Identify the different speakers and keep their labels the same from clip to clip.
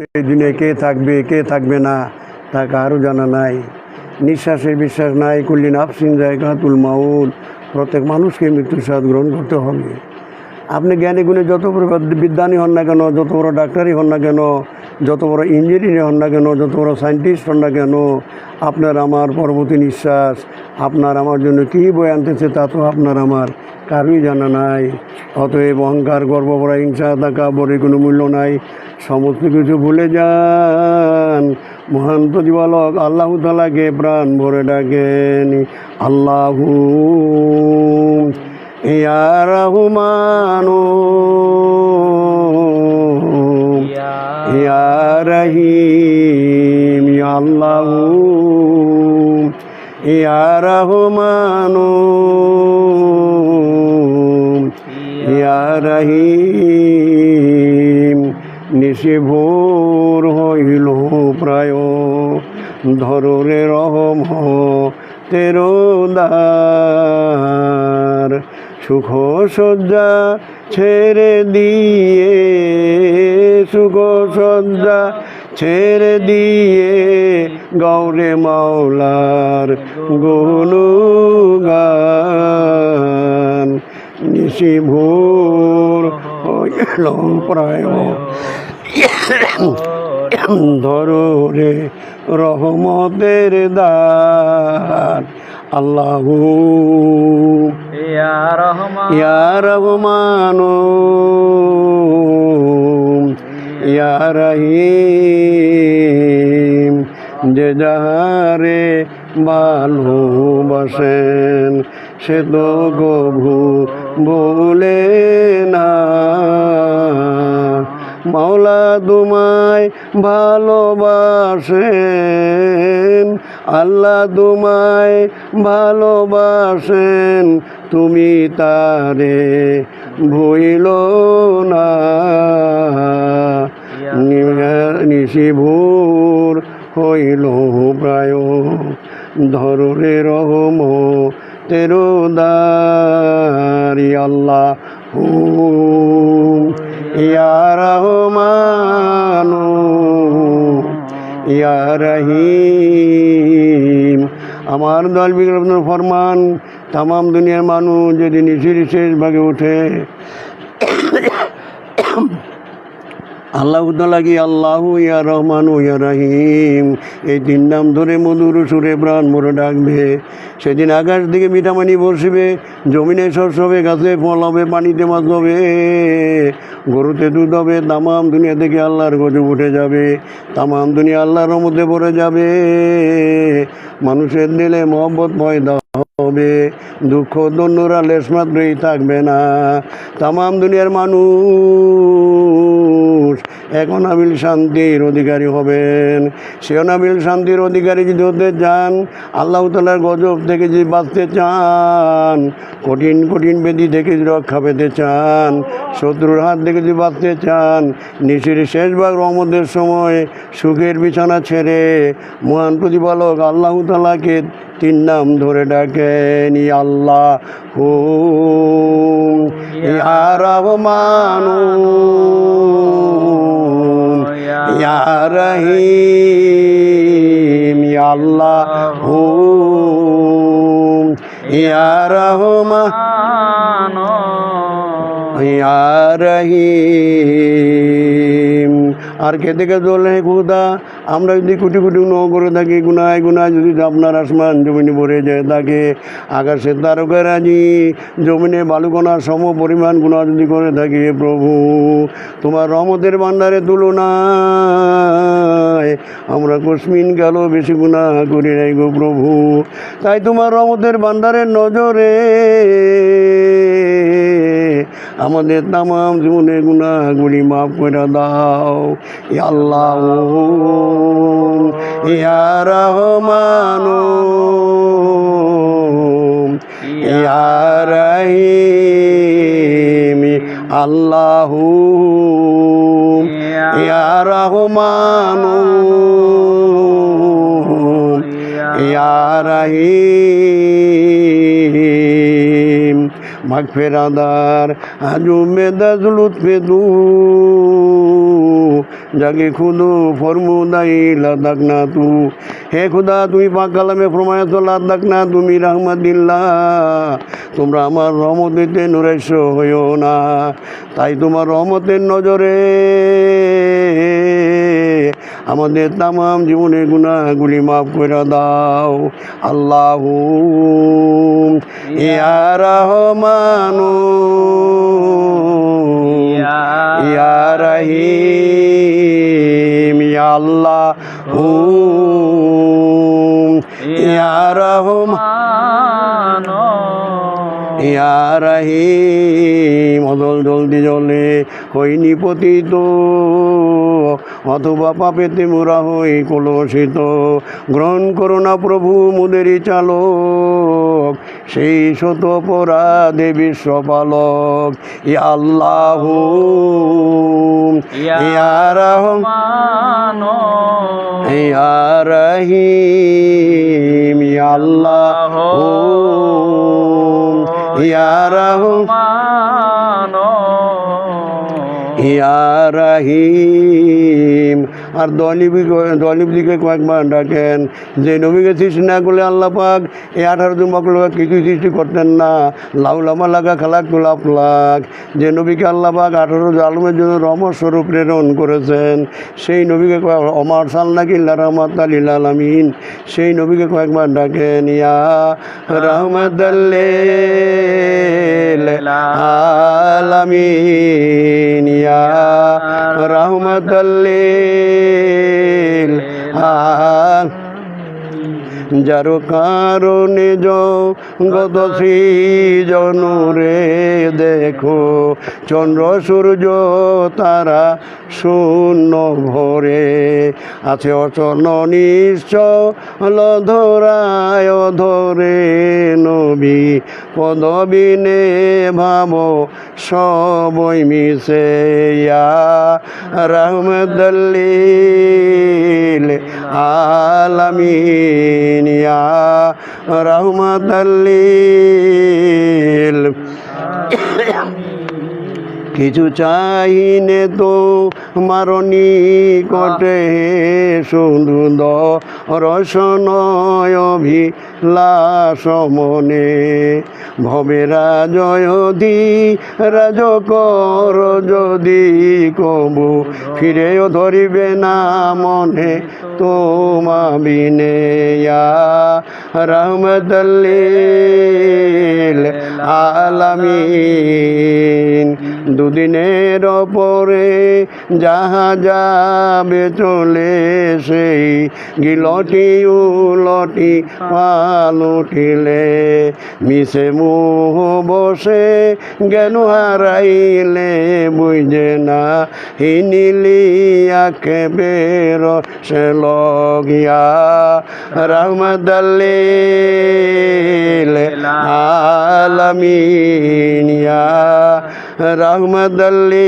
Speaker 1: এই দিনে কে থাকবে কে থাকবে না তা কারও জানা নাই নিঃশ্বাসের বিশ্বাস নাই কুল্লি নাফসিন জায়গা তুল মাউল প্রত্যেক মানুষকে মৃত্যুর স্বাদ গ্রহণ করতে হবে। আপনি জ্ঞানী গুণে যত বড় বিজ্ঞানী হন না কেন, যত বড় ডাক্তারই হন না কেন, যত বড় ইঞ্জিনিয়ার হন না কেন, যত বড় সায়েন্টিস্ট হন না কেন, আপনার আমার পরবর্তী নিঃশ্বাস, আপনার আমার জন্য কী বই আনতেছে তা তো আপনার আমার কারোই জানা নাই। অতএব অহংকার, গর্ব, বড় হিংসা থাকা বড় কোনো মূল্য নাই। সমস্ত কিছু ভুলে যান। মহান প্রতিপালক আল্লাহ তালাকে প্রাণ ভরে ডাকেন। আল্লাহু রহমানু, ইয়া রহিম আল্লাহু, ইয়া রহমানু, ইয়া রহিম। নিশে ভোর হইল প্রায় ধরে রহম তেরো দ্বার সুখ সজ্জা ছেড়ে দিয়ে, সুখ সজ্জা ছেড়ে দিয়ে গৌরে মাওলার গুণগান। নিশি ভোর প্রায় ধরো রে রহমতের দান। আল্লাহ।
Speaker 2: ইয়া রহমান।
Speaker 1: ইয়া রহিম। যে যাহারে ভালোবাসেন সে তো গভু বলে না। মাওলা তোমায় ভালোবাসেন। আল্লাহ তোমায় ভালোবাসেন। তুমি তারে ভইল না। নিশি ভোর হইল প্রায়। ধরে রহম তেরো দারি আল্লাহ ইয়া রহমানু, ইয়া রহিম। আমার দল বিগ্রহ ফরমান তাম দুনিয়ার মানুষ যদি নিচে শেষ ভাগে ওঠে। আল্লাহ লাগি, আল্লাহ ইয়া রহমান ইয়া রাহিম। এই তিন নাম ধরে মধুর সুরে প্রাণ মরে ডাকবে। সেদিন আকাশ দিকে মিঠামানি বসবে, জমিনে শস্য হবে, গাছে ফল হবে, পানিতে মাছ হবে। গরুতে দুধ হবে, তামাম দুনিয়া থেকে আল্লাহর গজব উঠে যাবে। তামাম দুনিয়া আল্লাহর মধ্যে পড়ে যাবে। মানুষের দিলে মহব্বত পয়দা হবে, দুঃখ দন্যরা লেশ মাত্রই থাকবে না। তামাম দুনিয়ার মানুষ এখন আমিল শান্তির অধিকারী হবেন। সে অনাবিল শান্তির অধিকারী যদি হতে চান, আল্লাহ তালার গজব থেকে যদি বাঁচতে চান, কঠিন কঠিন বেদি থেকে যদি রক্ষা পেতে চান, শত্রুর হাত থেকে যদি বাঁচতে চান, নিশির শেষ ভাগ সময় সুখের বিছানা ছেড়ে মহান প্রতিপালক আল্লাহ তালাকে তিন নাম ধরে ডাকেন আল্লাহ হো ইয়া রহিম আল্লাহ হো রহমান রহিম। আর কে থেকে চলে খুদা, আমরা যদি কোটি কোটি ন করে থাকি, গুনায় গুনায় যদি আপনার আসমান জমিনে ভরে যায় থাকে, আকাশের তারকারাজি জমিনে বালুকণার সম পরিমাণ গুণা যদি করে থাকি প্রভু, তোমার রহমতের ভান্ডারে তুলনায় আমরা কসমিন গেল বেশি গুণা করি নাই গো প্রভু। তাই তোমার রহমতের ভান্ডারের নজরে আমাদের তামাম জীবনে গুণাগুলি মাফ করে দাও। আল্লাহ। ইয়া রহমান ইয়া আল্লাহ। ইয়া রহমান ইয়া রহিম মাগফেরাদার আজু মেদাজ লুৎফে দু জাগে খুদু ফরমুদাই লাদাক না তু হে খুদা তুমি পাক কালামে ফরমায়াত লাদাক না তুমি রাহমাদিল্লাহ তোমরা আমার রহমতিতে নুরাইশ হইও না তাই তোমার রহমতের নজরে আমাদের তামাম জীবনের গুণাগুলি মাফ করে দাও। আল্লাহ রহমানু। ইয়া রহিম। আল্লাহ হু রহমান। ইয়া রহিম অদল জলদি জলে হইনি পতিত। অথবা পাপেতে মোরা হই কলসিত। গ্রহণ করো না প্রভু মুদেরই চালক সেই শত অপরাধে বিশ্বপালক। ইয়া আল্লাহ ইয়া রহম ইয়া রহিম ইয়া আল্লাহ। ইয়া রহম ইয়া রহিম আর দলিবি দলিবদিকে কয়েকবার ডাকেন। যে নবীকে সৃষ্টি না করলে আল্লাহ পাক এই আঠারো জন লোক কিছুই সৃষ্টি করতেন না। লাউলামা লাগা খালাক গোলাপ লাখ যে নবীকে আল্লাহ পাক আঠারো আলমের জন্য রহমত স্বরূপ প্রেরণ করেছেন, সেই নবীকে অমার সাল্লাকিল্লা রহমত আলিল আলমিন। সেই নবীকে কয়েকবার ডাকেন, ইয়া রহমতাল্লিল আলামিন। ইয়া রহমতাল্লিল আ যার কারণে জগত রে দেখো, চন্দ্র, সূর্য তারা শূন্য ভরে। আছে অচল, নিশ্চল ধরায় ধরে নবী পদবিনে ভাব সবই মিশে ইয়া রহমদল্লিল কিছু চাইনে তো মারণী কটে শুধু রসনয় অভিলাষ মনে। ভবেরা জয়ধি রাজ কর যদি কবু। ফিরেও ধরিবে না মনে তোমা বিনে রহমদল্লিল আলামিন। দুদিনের পরে যাহা যাবে চলে সেই গিলটি উলটি পালুটিলে মিশে মুহ বসে জ্ঞান হারাইলে, বুঝে না হিনিলি আখে বের সে লগিয়া। রহমদল্লিল আলামিন ইয়া রহমদল্লিল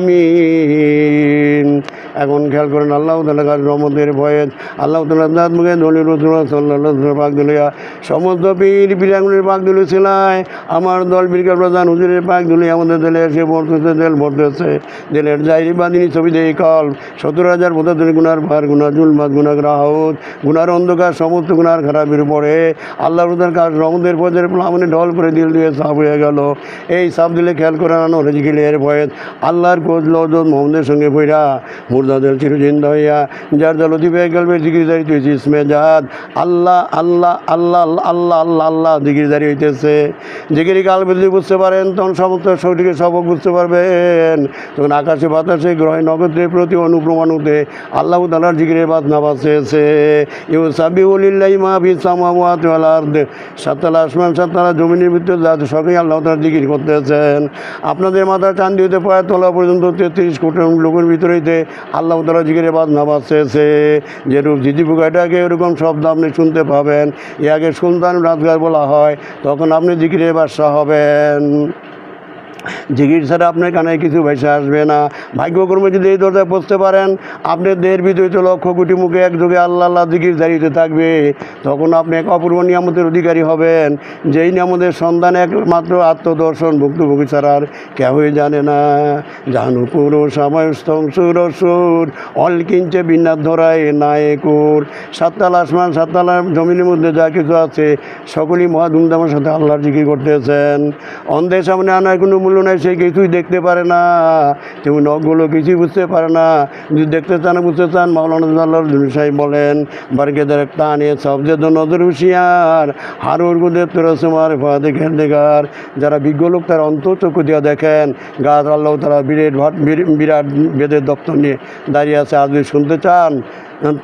Speaker 1: আলামিন। এখন খেয়াল করেন, আল্লাহ তালা কাজ রহমতের ভয়ে, আল্লাহ তালা দাঁত মুখে দলিল রসুল্লাহ সাল্লাহ পাক দুলিয়া সমস্ত পীর পীরাঙ্গুলির পাক দুলি ছিলায় আমার দল বীরকার প্রধান হুজুরের পাক দুলি আমাদের দলে এসে ভরতেছে দেল ভরতেছে। দেলের জাইরি বাদিনী ছবি দেই কল। সত্তর হাজার পঁচাত্তর গুনার ভার গুনা জুলমাত গুনা গ্রাহক, গুনার অন্ধকার, সমস্ত গুনার খারাপের পরে আল্লাহ রুদার কাজ, রহমতের পদের প্লামনে ঢল করে দিল দিয়ে সাফ হয়ে গেল। এই সাফ দিলে খেয়াল করে আনো রেজিকিলের ভয়ে আল্লাহর কোচ লজত মোহাম্মদের সঙ্গে বইরা চিরচিন্তা হইয়া যার দল জাদ আল্লাহ আল্লাহ আল্লাহ আল্লাহ আল্লাহ আল্লাহ জিকিরদারি হইতেছে। জিকিরি কাল যদি বুঝতে পারেন, তখন সমস্ত সবক বুঝতে পারবেন। তখন আকাশে বাতাসে, গ্রহে নগদের প্রতি অনুপ্রমাণুতে আল্লাহ তালার জিকিরের বাদ না বাঁচেছে ইউ সাবি উলিল্লাহ মাহবি সামাওয়াত ওয়াল আরদ। সাততলা আসমান, সাততলা জমিনের ভিতরে যাতে সবাই আল্লাহ তালা জিকির করতেছেন। আপনাদের মাথা চান্দি হইতে পায়ের তলা পর্যন্ত তেত্রিশ কোটি লোকের ভিতরেইতে আল্লাহ তালা জিগিরে বাদ নামাজ শেষে যেরূপ জিজি এটাকে এরকম শব্দ আপনি শুনতে পাবেন। আগে সুলতান রাজগার বলা হয়, তখন আপনি জিগিরে বাদশাহ হবেন। জিগির ছাড়া আপনার কানে কিছু ভেসে আসবে না। ভাগ্যকর্মে যদি এই দরজায় পৌঁছতে পারেন, আপনার দেহের তো লক্ষ কোটি মুখে একযোগে আল্লাহ আল্লাহ জিগির দাঁড়িয়ে থাকবে। তখন আপনি এক অপূর্ব নিয়ামতের অধিকারী হবেন, যেই নিয়ামতের সন্ধান একমাত্র আত্মদর্শন ভুক্তভোগী ছাড়া আর কেউই জানে না। জানু পুরো সুর অল কিঞ্চে বিন্যাস ধরায় নায়কুর সাততাল আসমান সাততাল জমিনের মধ্যে যা কিছু আছে, সকলেই মহা ধুমধামের সাথে আল্লাহর জিকির করতেছেন। অন্ধের সামনে আনার কোনো মূল্য নাই, সে কিছুই দেখতে পারে না। তেমন নখগুলো কিছুই বুঝতে পারে না। যদি দেখতে চান, বুঝতে চান, মাওলানা সাহেব বলেন বারকেদার টানে সবচেয়ে নজর হুশিয়ার। হারুর গুদে তোরসমার ফাদে খেল দেখার যারা বিজ্ঞ লোক, তার অন্তর্চক্ষু দিয়ে দেখেন। গাছ আল্লাহ তারা বিরাট বিরাট বেদের দপ্তর নিয়ে দাঁড়িয়ে আছে। আজ শুনতে চান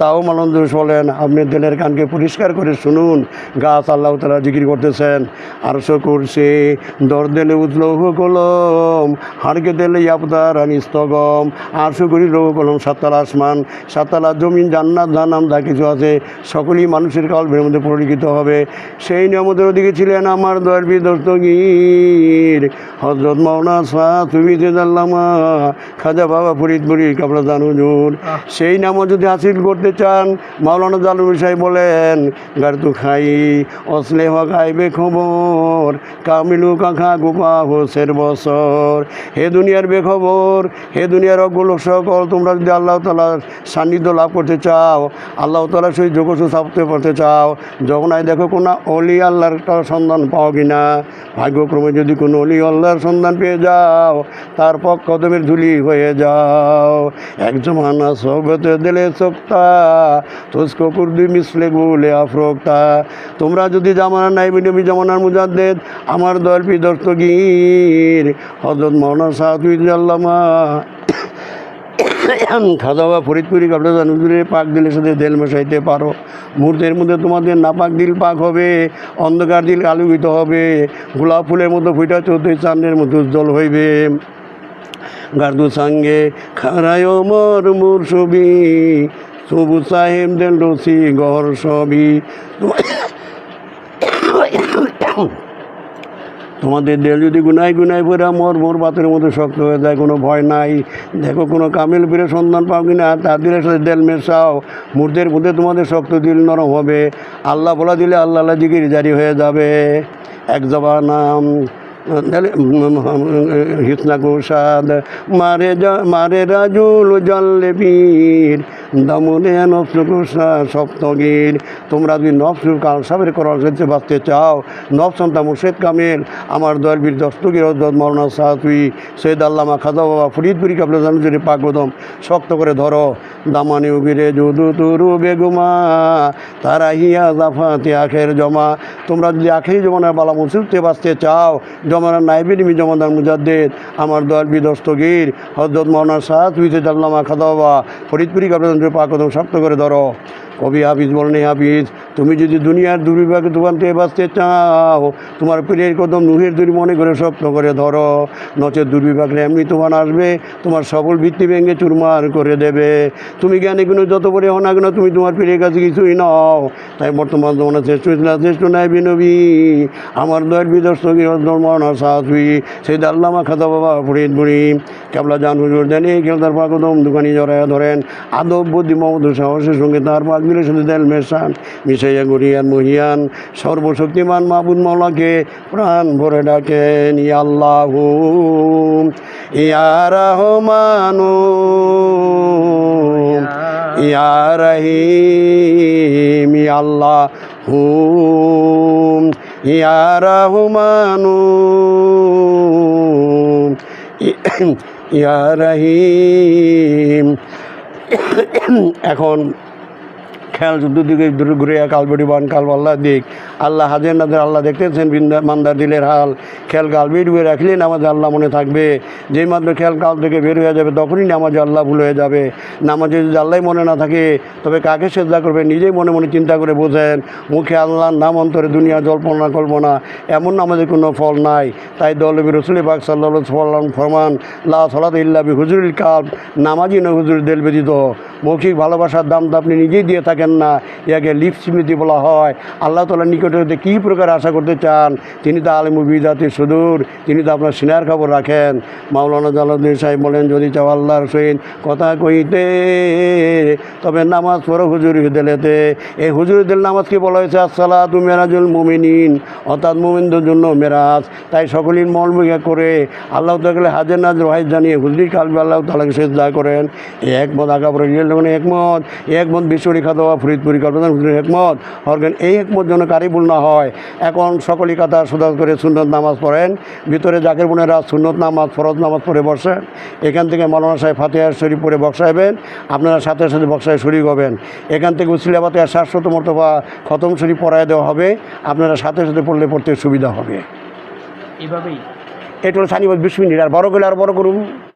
Speaker 1: তাও মানন্দুষ বলেন আপনি দিলের কানকে পরিষ্কার করে শুনুন। গাছ আল্লাহ তালা জিকির করতেছেন। আর আরশো করছে দর দিলে উঠল কলম হাড়কে দিলে ইয়াপদার আনিস্তগম আরশো করি রোহ কলম সাততালা আসমান সাততালা জমিন জান্নাত জানাম যা কিছু আছে সকলেই মানুষের কল্পের মধ্যে পরিলিখিত হবে। সেই নিয়মতের ওদিকে ছিলেন আমার দয়ার বিদস্তগীর হজরত মৌনা শাহ তুমি যে জানলামা খাজা বাবা ফরিদপুরি কাপড়া জানুজুর সেই নামও যদি হাসিল করতে চান, মাওলানা জালুর সাহেব বলেন গাড়তু খাই অসলে হক আইবে খবর, কামিলু কাখা গোপা হোসের বছর। হে দুনিয়ার বেখবর, হে দুনিয়ার অগুলো সকল, তোমরা যদি আল্লাহ তালার সান্নিধ্য লাভ করতে চাও, আল্লাহ তালার সেই যোগসু সাপতে করতে চাও যখন আই দেখো কোনো অলি আল্লাহর সন্ধান পাও কি না ভাগ্যক্রমে যদি কোনো অলি আল্লাহর সন্ধান পেয়ে যাও, তার পক কদমের ধুলি হয়ে যাও। এক জমানা সবতে দিলে সোক্তা তুসকো কুর্দি মিসলে গুলে আফরোক্তা। তোমরা যদি জামানা নাই নবী জামানার মুজাদ্দেদ, আমার দয়াল পি দস্তগীর হজরত মৌলানা সাহাতুল আল্লামা। খাদাওয়া ফরিদপুরি কাপড়া পাক দিলের সাথে দেল মেশাইতে পারো। মুহূর্তের মধ্যে তোমাদের নাপাক দিল পাক হবে, অন্ধকার দিল আলোকিত হবে, গোলাপ ফুলের মতো ফুটা চৌধুরী চান্দের মতো উজ্জ্বল হইবে। গার্দু সঙ্গে খারায় মর মুর ছবি সবুজ সাহেব, দেন রসি, গহর সবই। তোমাদের দেল যদি গুনাই গুনাই পরে মর, মোর বাতের মধ্যে শক্ত হয়ে যায়, কোনো ভয় নাই। দেখো, কোনো কামিল ফিরে সন্ধান পাও কিনা, তার দিলের সাথে দেল মেশাও। মুহূর্তের মধ্যে তোমাদের শক্ত দিল নরম হবে। আল্লাহ বলা দিলে আল্লাহ আল্লাহ জারি হয়ে যাবে। এক জবানাম হিসনা কুষাদ মারে মারে রাজুল জল্লে বীর দমনে নফসু কুষা সপ্তগীর। তোমরা যদি নফসু কালসাবের করার ক্ষেত্রে বাঁচতে চাও নফসন্তা মুর্শেদ কামেল, আমার দয়াল বীর দস্তগীর হজরত মৌলানা সাহাতুই, সৈয়দ আল্লামা খাজা বাবা ফরিদপুরি কাপড় জানুজুরি পাকদম শক্ত করে ধরো। দামানি উগিরে যদু তুরু বেগুমা তারা হিয়া জাফাতে আখের জমা। তোমরা যদি আখেরি জমানার বালা মুসিবতে বাঁচতে চাও, জমানার নাইবিনিমি জমাদার মুজাদ্দেদ, আমার দয়াল বিদস্তগীর হজরত মৌলানা সাহাত হুইসে জাল্লামা খাদা বাবা ফরিদপুরি কাপড় পাকদম শক্ত করে ধরো। কবি হাফিজ বলেন "হে হাফিজ, তুমি যদি দুনিয়ার দুর্বিভাগে দোকান থেকে বাঁচতে চাও, তোমার পীরের কদম নুহের দূরি মনে করে শক্ত করে ধরো। নচের দুর্বিভাগলে এমনি তোমার আসবে, তোমার সকল ভিত্তি ভেঙে চুরমার করে দেবে। তুমি জ্ঞানী গুণ যত পরে হো না কেন, তুমি তোমার পীরের কাছে কিছুই নাও। তাই বর্তমান তোমার শ্রেষ্ঠ ইসলাম শ্রেষ্ঠ নাই বিনবী। আমার দয়ের বিদর্শ মরনা সাহসুই সেই দাল্লামা খাতা বাবা ফরিদ বুড়ি কেবলা জান হুজুর দেন এই খেলতার পাকদম, দোকানি জড়াইয়া ধরেন। আদব, বুদ্ধি মমদ সাহসের সঙ্গে তার পাক দেন মেশান মিশাইয়া গড়িয়ান মহিয়ান, সর্বশক্তিমান মাহবুদ মৌলাকে প্রাণ ভরে ডাকেন, ইয়া আল্লাহ। ইয়া রহমানু ইয়া রহিম আল্লাহ। হুম ইয়া রহমানু ইয়া রহিম। এখন খেয়াল দূরে ঘুরে কালবেটি বান কালবাল্লা দিক। আল্লাহ হাজের নাদের আল্লাহ দেখতেছেন, বৃন্দা মান্দার দিলের হাল। খেয়াল কালবে ডুবে রাখলেই নামাজে আল্লাহ মনে থাকবে। যেই মাত্র খেয়াল কাল থেকে বের হয়ে যাবে, তখনই নামাজে আল্লাহ ভুল হয়ে যাবে। নামাজে যদি আল্লাহ মনে না থাকে, তবে কাকে শ্রদ্ধা করবে? নিজেই মনে মনে চিন্তা করে বোঝেন, মুখে আল্লাহর নাম অন্তরে দুনিয়া জল্পনা কল্পনা। এমন নামাজের কোনো ফল নাই। তাই দলবি রসুল বাক সাল্লাহ ফরমান, লা সলাত ইল্লাবি হুজুরুল কাল নামাজি নয় হুজুর দেল মৌখিক ভালোবাসার দাম তো আপনি নিজেই দিয়ে থাকেন না। ইয়াকে লিপ স্মৃতি বলা হয়। আল্লাহ তালার নিকটে হতে কী প্রকার আশা করতে চান? তিনি তো আলম বিদাতে সুদূর। তিনি তো আপনার সিনার খবর রাখেন। মাওলানা জালাউদ্দিন সাহেব বলেন, যদি চাও আল্লাহর সহিত কথা কইতে, তবে নামাজ পড়ো হুজুর দিলেতে। এই হুজুর দিল নামাজকে বলা হয়েছে? আসসালা তু মেরাজুল মুমিনিন। অর্থাৎ মুমিনদের জন্য মেরাজ। তাই সকলের মুখে করে আল্লাহ তাকে হাজার নাজর হাইজ জানিয়ে হুজুরি কালবে আল্লাহ তালাকে সেজদা করেন। এই একমত আঁকা পরে মানে একমত একমত বিশ্বরী খাদা ফরিদপুরি হুজুর একমত হরগেন এই একমত যেন কারিবুল না হয়। এখন সকলই কথা সুদার করে সুন্নত নামাজ পড়েন। ভিতরে জাকের বোনেরা সুন্নত নামাজ ফরজ নামাজ পড়ে বসেন এখান থেকে মৌলানা সাহেব ফাতেহার শরীফ পড়ে বক্সাইবেন। আপনারা সাথে সাথে বক্সায় শরীফ হবেন। এখান থেকে উসিলাবাতে শাশ্বত মর্তবা খতম শরীফ পড়ায় দেওয়া হবে। আপনারা সাথে সাথে পড়লে পড়তে সুবিধা হবে।
Speaker 2: এভাবেই?
Speaker 1: এটা হলো সানিবাদ বিশ মিনিট আর বড় করলে আর বড় করুন।